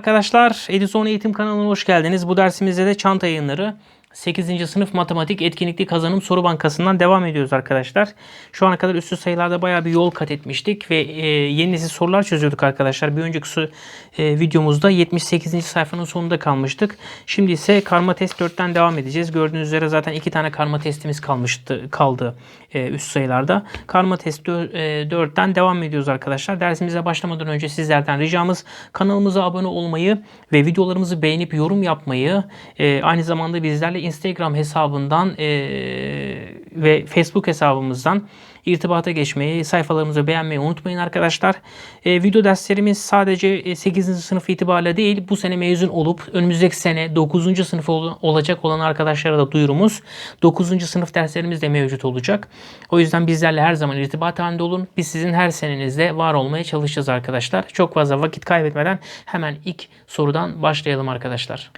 arkadaşlar. Edison Eğitim kanalına hoş geldiniz. Bu dersimizde de çanta yayınları 8. sınıf matematik etkinlikli kazanım soru bankasından devam ediyoruz arkadaşlar. Şu ana kadar üstü sayılarda bayağı bir yol kat etmiştik ve e, yeni nesil sorular çözüyorduk arkadaşlar. Bir önceki su- e, videomuzda 78. sayfanın sonunda kalmıştık. Şimdi ise karma test 4'ten devam edeceğiz. Gördüğünüz üzere zaten iki tane karma testimiz kalmıştı kaldı e, üst sayılarda. Karma test 4'ten devam ediyoruz arkadaşlar. Dersimize başlamadan önce sizlerden ricamız kanalımıza abone olmayı ve videolarımızı beğenip yorum yapmayı e, aynı zamanda bizlerle Instagram hesabından e, ve Facebook hesabımızdan irtibata geçmeyi, sayfalarımızı beğenmeyi unutmayın arkadaşlar. E, video derslerimiz sadece e, 8. sınıf itibariyle değil bu sene mezun olup önümüzdeki sene 9. sınıf ol- olacak olan arkadaşlara da duyurumuz. 9. sınıf derslerimiz de mevcut olacak. O yüzden bizlerle her zaman irtibat halinde olun. Biz sizin her senenizde var olmaya çalışacağız arkadaşlar. Çok fazla vakit kaybetmeden hemen ilk sorudan başlayalım arkadaşlar.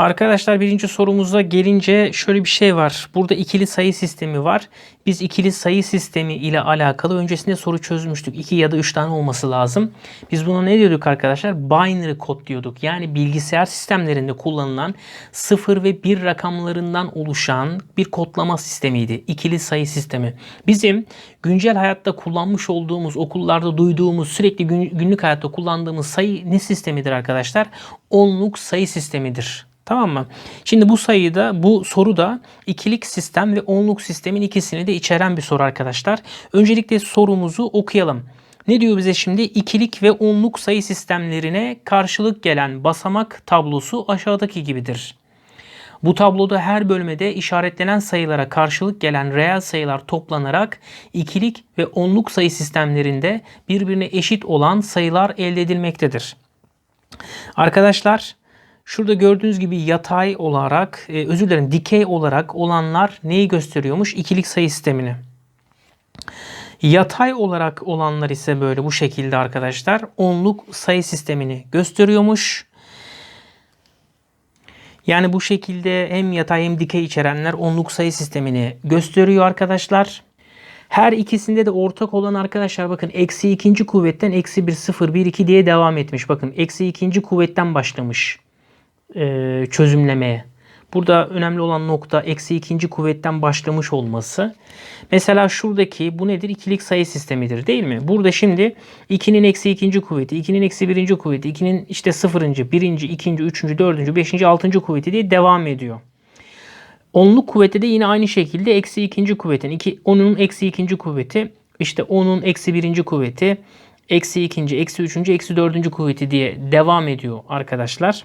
Arkadaşlar birinci sorumuza gelince şöyle bir şey var. Burada ikili sayı sistemi var. Biz ikili sayı sistemi ile alakalı öncesinde soru çözmüştük. 2 ya da 3 tane olması lazım. Biz buna ne diyorduk arkadaşlar? Binary kod diyorduk. Yani bilgisayar sistemlerinde kullanılan 0 ve 1 rakamlarından oluşan bir kodlama sistemiydi. İkili sayı sistemi. Bizim güncel hayatta kullanmış olduğumuz, okullarda duyduğumuz, sürekli gün- günlük hayatta kullandığımız sayı ne sistemidir arkadaşlar? Onluk sayı sistemidir. Tamam mı? Şimdi bu sayıda, bu soruda ikilik sistem ve onluk sistemin ikisini de içeren bir soru arkadaşlar. Öncelikle sorumuzu okuyalım. Ne diyor bize şimdi? İkilik ve onluk sayı sistemlerine karşılık gelen basamak tablosu aşağıdaki gibidir. Bu tabloda her bölmede işaretlenen sayılara karşılık gelen reel sayılar toplanarak ikilik ve onluk sayı sistemlerinde birbirine eşit olan sayılar elde edilmektedir. Arkadaşlar şurada gördüğünüz gibi yatay olarak e, özür dilerim dikey olarak olanlar neyi gösteriyormuş? İkilik sayı sistemini. Yatay olarak olanlar ise böyle bu şekilde arkadaşlar onluk sayı sistemini gösteriyormuş. Yani bu şekilde hem yatay hem dikey içerenler onluk sayı sistemini gösteriyor arkadaşlar. Her ikisinde de ortak olan arkadaşlar bakın eksi ikinci kuvvetten eksi 1 0 1 2 diye devam etmiş. Bakın eksi ikinci kuvvetten başlamış e, çözümlemeye. Burada önemli olan nokta eksi ikinci kuvvetten başlamış olması. Mesela şuradaki bu nedir? İkilik sayı sistemidir değil mi? Burada şimdi 2'nin eksi ikinci kuvveti, 2'nin eksi birinci kuvveti, 2'nin işte sıfırıncı, birinci, ikinci, üçüncü, dördüncü, beşinci, altıncı kuvveti diye devam ediyor. Onluk kuvveti de yine aynı şekilde eksi ikinci kuvvetin. iki, onun eksi ikinci kuvveti işte onun eksi birinci kuvveti eksi ikinci, eksi üçüncü, eksi dördüncü kuvveti diye devam ediyor arkadaşlar.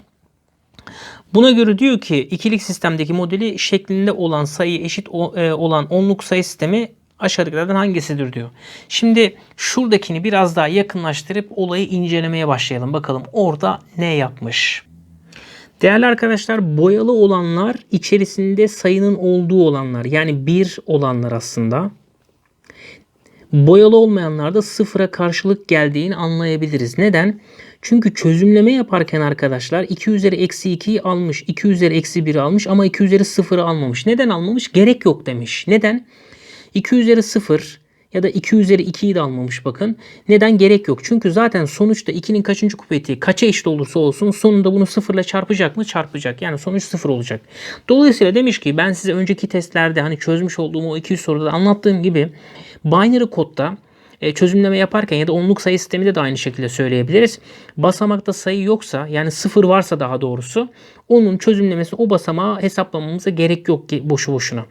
Buna göre diyor ki ikilik sistemdeki modeli şeklinde olan sayı eşit e, olan onluk sayı sistemi aşağıdakilerden hangisidir diyor. Şimdi şuradakini biraz daha yakınlaştırıp olayı incelemeye başlayalım. Bakalım orada ne yapmış. Değerli arkadaşlar boyalı olanlar içerisinde sayının olduğu olanlar yani bir olanlar aslında. Boyalı olmayanlarda sıfıra karşılık geldiğini anlayabiliriz. Neden? Çünkü çözümleme yaparken arkadaşlar 2 üzeri eksi 2'yi almış, 2 üzeri eksi 1'i almış ama 2 üzeri 0'ı almamış. Neden almamış? Gerek yok demiş. Neden? 2 üzeri 0 ya da 2 üzeri 2'yi de almamış bakın. Neden? Gerek yok. Çünkü zaten sonuçta 2'nin kaçıncı kuvveti kaça eşit olursa olsun sonunda bunu 0 ile çarpacak mı? Çarpacak. Yani sonuç 0 olacak. Dolayısıyla demiş ki ben size önceki testlerde hani çözmüş olduğum o 200 soruda anlattığım gibi binary kodda e, çözümleme yaparken ya da onluk sayı sisteminde de aynı şekilde söyleyebiliriz. Basamakta sayı yoksa yani sıfır varsa daha doğrusu onun çözümlemesi o basamağı hesaplamamıza gerek yok ki boşu boşuna.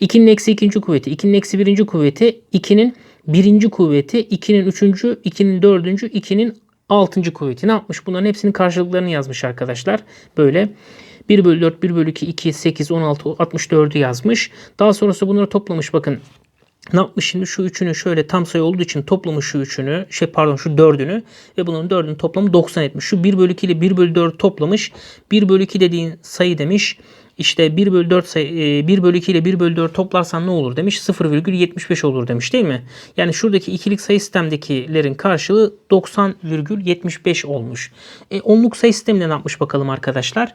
2'nin eksi ikinci kuvveti, 2'nin eksi birinci kuvveti, 2'nin birinci kuvveti, 2'nin üçüncü, 2'nin dördüncü, 2'nin altıncı kuvveti. Ne yapmış? Bunların hepsinin karşılıklarını yazmış arkadaşlar. Böyle 1 bölü 4, 1 bölü 2, 2, 8, 16, 64'ü yazmış. Daha sonrasında bunları toplamış. Bakın ne yapmış şimdi şu üçünü şöyle tam sayı olduğu için toplamış şu üçünü şey pardon şu dördünü ve bunların dördünün toplamı 90 etmiş. Şu 1 bölü 2 ile 1 bölü 4 toplamış. 1 bölü 2 dediğin sayı demiş. İşte 1 bölü 4 sayı, e, 1 bölü 2 ile 1 bölü 4 toplarsan ne olur demiş. 0,75 olur demiş değil mi? Yani şuradaki ikilik sayı sistemdekilerin karşılığı 90,75 olmuş. E, onluk sayı sisteminde ne yapmış bakalım arkadaşlar?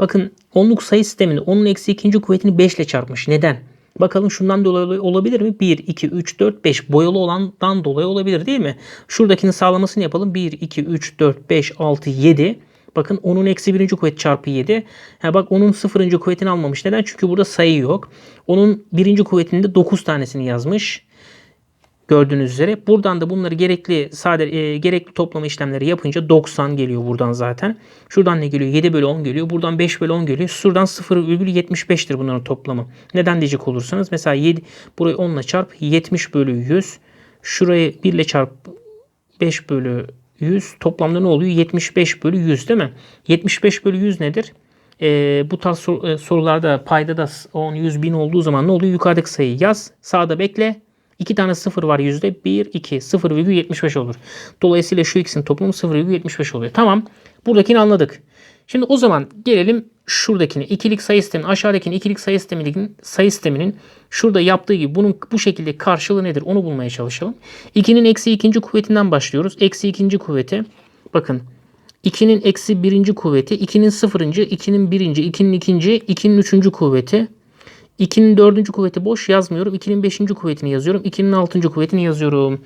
Bakın onluk sayı sisteminde onun eksi ikinci kuvvetini 5 ile çarpmış. Neden? Bakalım şundan dolayı olabilir mi? 1, 2, 3, 4, 5 boyalı olandan dolayı olabilir değil mi? Şuradakinin sağlamasını yapalım. 1, 2, 3, 4, 5, 6, 7. Bakın 10'un eksi birinci kuvvet çarpı 7. Ha bak onun sıfırıncı kuvvetini almamış. Neden? Çünkü burada sayı yok. Onun birinci kuvvetinde 9 tanesini yazmış. Gördüğünüz üzere. Buradan da bunları gerekli sade e, gerekli toplama işlemleri yapınca 90 geliyor buradan zaten. Şuradan ne geliyor? 7 bölü 10 geliyor. Buradan 5 bölü 10 geliyor. Şuradan 0,75'tir bunların toplamı. Neden diyecek olursanız mesela 7 burayı 10 ile çarp 70 bölü 100. Şurayı 1 ile çarp 5 bölü 100 toplamda ne oluyor? 75 bölü 100 değil mi? 75 bölü 100 nedir? Ee, bu tarz e, sorularda payda da 10, 100, 1000 olduğu zaman ne oluyor? Yukarıdaki sayıyı yaz. Sağda bekle. 2 tane 0 var yüzde. 1, 2. 0,75 olur. Dolayısıyla şu ikisinin toplamı 0,75 oluyor. Tamam. Buradakini anladık. Şimdi o zaman gelelim şuradakine. İkilik sayı sisteminin aşağıdakinin ikilik sayı sisteminin sayı sisteminin şurada yaptığı gibi bunun bu şekilde karşılığı nedir onu bulmaya çalışalım. 2'nin eksi ikinci kuvvetinden başlıyoruz. Eksi ikinci kuvveti. Bakın 2'nin eksi birinci kuvveti, 2'nin sıfırıncı, 2'nin birinci, 2'nin ikinci, 2'nin üçüncü kuvveti. 2'nin dördüncü kuvveti boş yazmıyorum. 2'nin beşinci kuvvetini yazıyorum. 2'nin altıncı kuvvetini yazıyorum.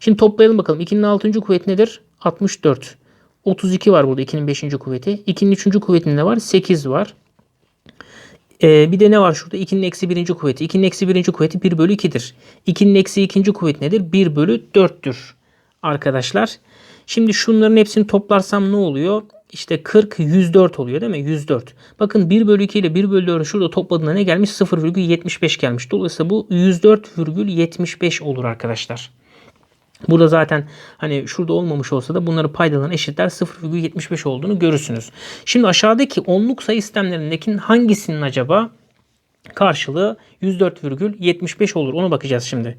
Şimdi toplayalım bakalım. 2'nin altıncı kuvveti nedir? 64. 32 var burada 2'nin beşinci kuvveti. 2'nin üçüncü kuvvetinde var? 8 var. Ee, bir de ne var şurada? 2'nin eksi birinci kuvveti. 2'nin eksi birinci kuvveti 1 bölü 2'dir. 2'nin eksi ikinci kuvveti nedir? 1 bölü 4'tür arkadaşlar. Şimdi şunların hepsini toplarsam ne oluyor? İşte 40, 104 oluyor değil mi? 104. Bakın 1 bölü 2 ile 1 bölü 4'ü şurada topladığında ne gelmiş? 0,75 gelmiş. Dolayısıyla bu 104,75 olur arkadaşlar. Burada zaten hani şurada olmamış olsa da bunları paydadan eşitler 0,75 olduğunu görürsünüz. Şimdi aşağıdaki onluk sayı sistemlerindeki hangisinin acaba karşılığı 104,75 olur? Ona bakacağız şimdi.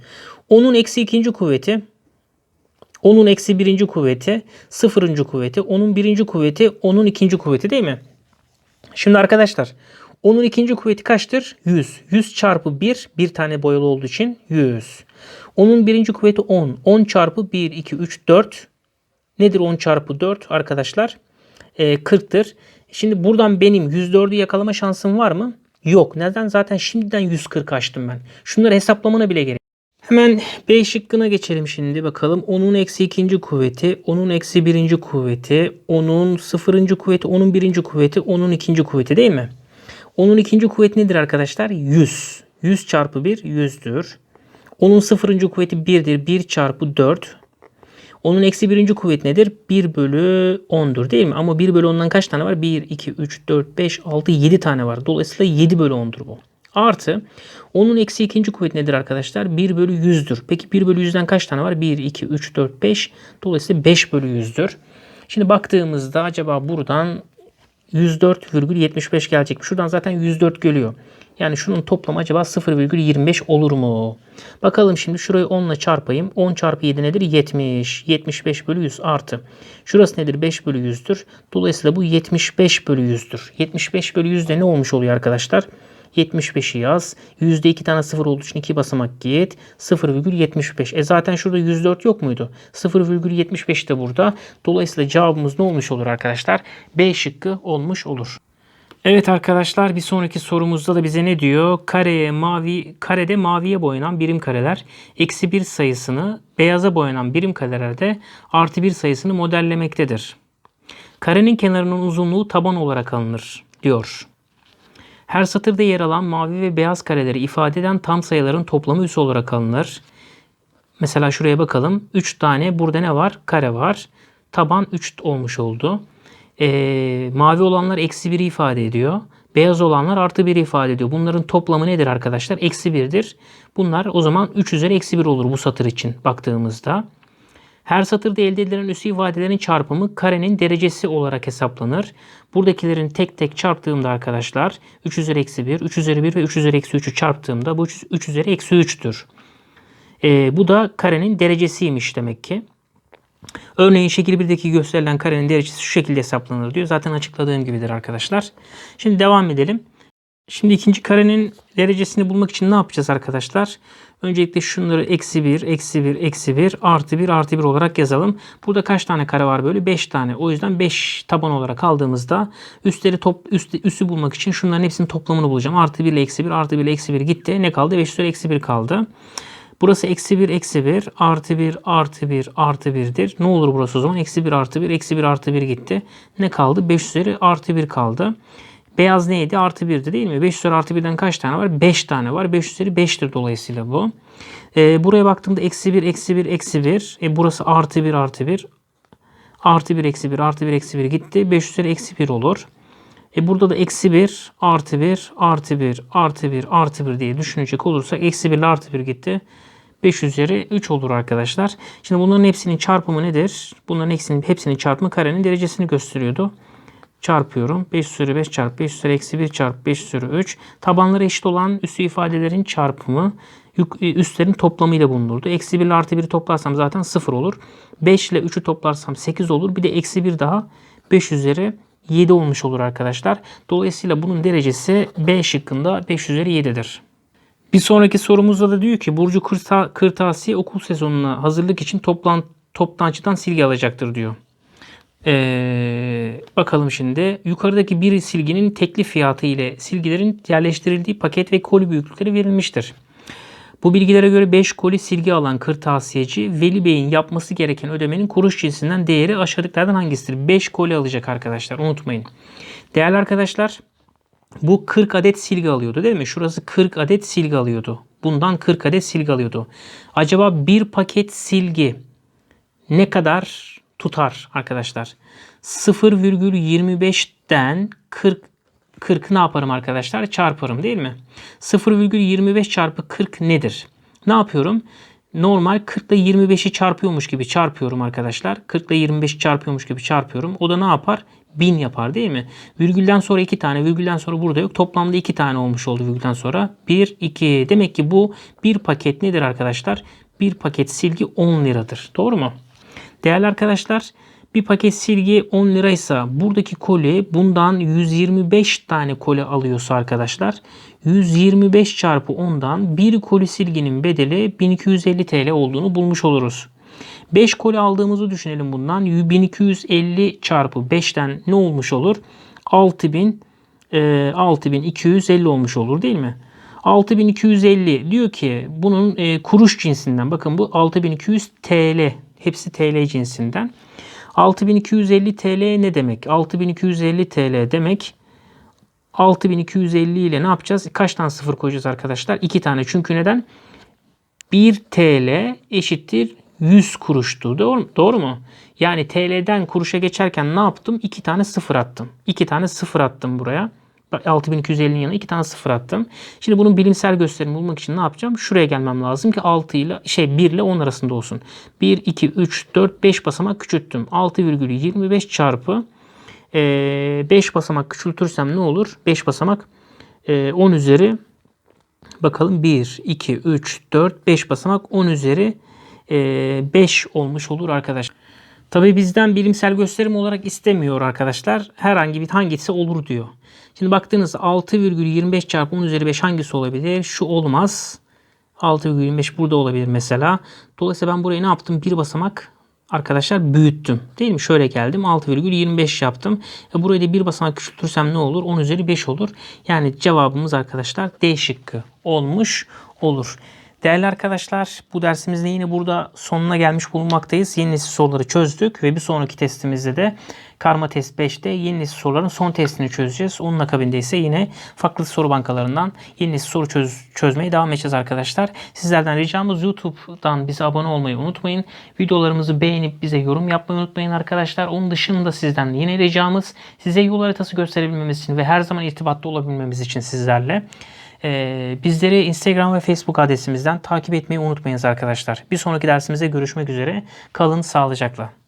10'un eksi ikinci kuvveti 10'un eksi birinci kuvveti, sıfırıncı kuvveti, 10'un birinci kuvveti, 10'un ikinci kuvveti değil mi? Şimdi arkadaşlar 10'un ikinci kuvveti kaçtır? 100. 100 çarpı 1, bir tane boyalı olduğu için 100. 10'un birinci kuvveti 10. 10 çarpı 1, 2, 3, 4. Nedir 10 çarpı 4 arkadaşlar? Ee, 40'tır. Şimdi buradan benim 104'ü yakalama şansım var mı? Yok. Neden? Zaten şimdiden 140 açtım ben. Şunları hesaplamana bile gerek. Hemen B şıkkına geçelim şimdi bakalım. 10'un eksi ikinci kuvveti, 10'un eksi birinci kuvveti, 10'un sıfırıncı kuvveti, 10'un birinci kuvveti, 10'un ikinci kuvveti değil mi? 10'un ikinci kuvveti nedir arkadaşlar? 100. 100 çarpı 1 100'dür. 10'un sıfırıncı kuvveti 1'dir. 1 çarpı 4. Onun eksi birinci kuvvet nedir? 1 bölü 10'dur değil mi? Ama 1 bölü 10'dan kaç tane var? 1, 2, 3, 4, 5, 6, 7 tane var. Dolayısıyla 7 bölü 10'dur bu. Artı onun eksi ikinci kuvvet nedir arkadaşlar? 1 bölü 100'dür. Peki 1 bölü 100'den kaç tane var? 1, 2, 3, 4, 5. Dolayısıyla 5 bölü 100'dür. Şimdi baktığımızda acaba buradan 104,75 gelecek. Şuradan zaten 104 geliyor. Yani şunun toplamı acaba 0,25 olur mu? Bakalım şimdi şurayı 10 ile çarpayım. 10 çarpı 7 nedir? 70. 75 bölü 100 artı. Şurası nedir? 5 bölü 100'dür. Dolayısıyla bu 75 bölü 100'dür. 75 bölü 100 de ne olmuş oluyor arkadaşlar? 75'i yaz. Yüzde 2 tane 0 olduğu için 2 basamak git. 0,75. E zaten şurada 104 yok muydu? 0,75 de burada. Dolayısıyla cevabımız ne olmuş olur arkadaşlar? B şıkkı olmuş olur. Evet arkadaşlar bir sonraki sorumuzda da bize ne diyor? Kareye mavi, karede maviye boyanan birim kareler eksi 1 sayısını beyaza boyanan birim karelerde artı 1 sayısını modellemektedir. Karenin kenarının uzunluğu taban olarak alınır diyor. Her satırda yer alan mavi ve beyaz kareleri ifade eden tam sayıların toplamı üs olarak alınır. Mesela şuraya bakalım. 3 tane burada ne var? Kare var. Taban 3 olmuş oldu. Ee, mavi olanlar eksi 1'i ifade ediyor. Beyaz olanlar artı 1'i ifade ediyor. Bunların toplamı nedir arkadaşlar? Eksi 1'dir. Bunlar o zaman 3 üzeri eksi 1 olur bu satır için baktığımızda. Her satırda elde edilen üssü ifadelerin çarpımı karenin derecesi olarak hesaplanır. Buradakilerin tek tek çarptığımda arkadaşlar 3 üzeri eksi 1, 3 üzeri 1 ve 3 üzeri eksi 3'ü çarptığımda bu 3 üzeri eksi 3'tür. Ee, bu da karenin derecesiymiş demek ki. Örneğin şekil 1'deki gösterilen karenin derecesi şu şekilde hesaplanır diyor. Zaten açıkladığım gibidir arkadaşlar. Şimdi devam edelim. Şimdi ikinci karenin derecesini bulmak için ne yapacağız arkadaşlar? Öncelikle şunları eksi 1, eksi 1, eksi 1, artı 1, artı 1 olarak yazalım. Burada kaç tane kare var böyle? 5 tane. O yüzden 5 taban olarak aldığımızda üstleri top, üstü, üssü bulmak için şunların hepsinin toplamını bulacağım. Artı 1 ile eksi 1, artı 1 ile eksi 1 gitti. Ne kaldı? 5 üzeri eksi 1 kaldı. Burası eksi 1, eksi 1, artı 1, artı 1, artı 1'dir. Ne olur burası o zaman? Eksi 1, artı 1, eksi 1, artı 1 gitti. Ne kaldı? 5 üzeri artı 1 kaldı. Beyaz neydi? Artı 1'di değil mi? 5 üzeri artı 1'den kaç tane var? 5 tane var. 5 üzeri 5'tir dolayısıyla bu. Ee, buraya baktığımda eksi 1, eksi 1, eksi 1. E, burası artı 1, artı 1. Artı 1, eksi 1, artı 1, eksi 1 gitti. 5 üzeri eksi 1 olur. E burada da eksi 1, artı 1, artı 1, artı 1, artı 1 diye düşünecek olursak eksi 1 ile artı 1 gitti. 5 üzeri 3 olur arkadaşlar. Şimdi bunların hepsinin çarpımı nedir? Bunların hepsinin, hepsinin çarpımı karenin derecesini gösteriyordu. Çarpıyorum. 5 üzeri 5 çarpı 5 üzeri eksi 1 çarpı 5 üzeri 3. Tabanları eşit olan üstü ifadelerin çarpımı yük- üstlerin toplamıyla bulunurdu. Eksi 1 ile artı 1'i toplarsam zaten 0 olur. 5 ile 3'ü toplarsam 8 olur. Bir de eksi 1 daha 5 üzeri 7 olmuş olur arkadaşlar. Dolayısıyla bunun derecesi B şıkkında 5 üzeri 7'dir. Bir sonraki sorumuzda da diyor ki Burcu Kırta, Kırtasiye okul sezonuna hazırlık için toplan, toptancıdan silgi alacaktır diyor. Ee, bakalım şimdi. Yukarıdaki bir silginin teklif fiyatı ile silgilerin yerleştirildiği paket ve koli büyüklükleri verilmiştir. Bu bilgilere göre 5 koli silgi alan kırtasiyeci Veli Bey'in yapması gereken ödemenin kuruş cinsinden değeri aşağıdakilerden hangisidir? 5 koli alacak arkadaşlar unutmayın. Değerli arkadaşlar bu 40 adet silgi alıyordu değil mi? Şurası 40 adet silgi alıyordu. Bundan 40 adet silgi alıyordu. Acaba bir paket silgi ne kadar tutar arkadaşlar? 0,25'ten 40 40 ne yaparım arkadaşlar? Çarparım değil mi? 0,25 çarpı 40 nedir? Ne yapıyorum? Normal 40 ile 25'i çarpıyormuş gibi çarpıyorum arkadaşlar. 40 ile 25'i çarpıyormuş gibi çarpıyorum. O da ne yapar? 1000 yapar değil mi? Virgülden sonra 2 tane, virgülden sonra burada yok. Toplamda 2 tane olmuş oldu virgülden sonra. 1, 2. Demek ki bu bir paket nedir arkadaşlar? Bir paket silgi 10 liradır. Doğru mu? Değerli arkadaşlar bir paket silgi 10 liraysa buradaki koli bundan 125 tane koli alıyorsa arkadaşlar 125 çarpı 10'dan bir koli silginin bedeli 1250 TL olduğunu bulmuş oluruz. 5 koli aldığımızı düşünelim bundan. 1250 çarpı 5'ten ne olmuş olur? 6000 e, 6250 olmuş olur değil mi? 6250 diyor ki bunun e, kuruş cinsinden bakın bu 6200 TL hepsi TL cinsinden. 6250 TL ne demek? 6250 TL demek 6250 ile ne yapacağız? Kaç tane sıfır koyacağız arkadaşlar? 2 tane. Çünkü neden? 1 TL eşittir 100 kuruştu. Doğru, doğru mu? Yani TL'den kuruşa geçerken ne yaptım? 2 tane sıfır attım. 2 tane sıfır attım buraya. 6250'nin yanına 2 tane sıfır attım. Şimdi bunun bilimsel gösterimini bulmak için ne yapacağım? Şuraya gelmem lazım ki 6 ile şey 1 ile 10 arasında olsun. 1, 2, 3, 4, 5 basamak küçülttüm. 6,25 çarpı 5 basamak küçültürsem ne olur? 5 basamak 10 üzeri bakalım 1, 2, 3, 4, 5 basamak 10 üzeri 5 olmuş olur arkadaşlar. Tabi bizden bilimsel gösterim olarak istemiyor arkadaşlar. Herhangi bir hangisi olur diyor. Şimdi baktığınızda 6,25 çarpı 10 üzeri 5 hangisi olabilir? Şu olmaz. 6,25 burada olabilir mesela. Dolayısıyla ben burayı ne yaptım? Bir basamak arkadaşlar büyüttüm. Değil mi? Şöyle geldim. 6,25 yaptım. E burayı da bir basamak küçültürsem ne olur? 10 üzeri 5 olur. Yani cevabımız arkadaşlar D şıkkı olmuş olur. Değerli arkadaşlar bu dersimizde yine burada sonuna gelmiş bulunmaktayız. Yeni nesil soruları çözdük ve bir sonraki testimizde de Karma Test 5'te yeni nesil soruların son testini çözeceğiz. Onun akabinde ise yine farklı soru bankalarından yeni nesil soru çöz, çözmeye devam edeceğiz arkadaşlar. Sizlerden ricamız YouTube'dan bize abone olmayı unutmayın. Videolarımızı beğenip bize yorum yapmayı unutmayın arkadaşlar. Onun dışında sizden yine ricamız size yol haritası gösterebilmemiz için ve her zaman irtibatta olabilmemiz için sizlerle ee, bizleri Instagram ve Facebook adresimizden takip etmeyi unutmayınız arkadaşlar. Bir sonraki dersimizde görüşmek üzere. Kalın sağlıcakla.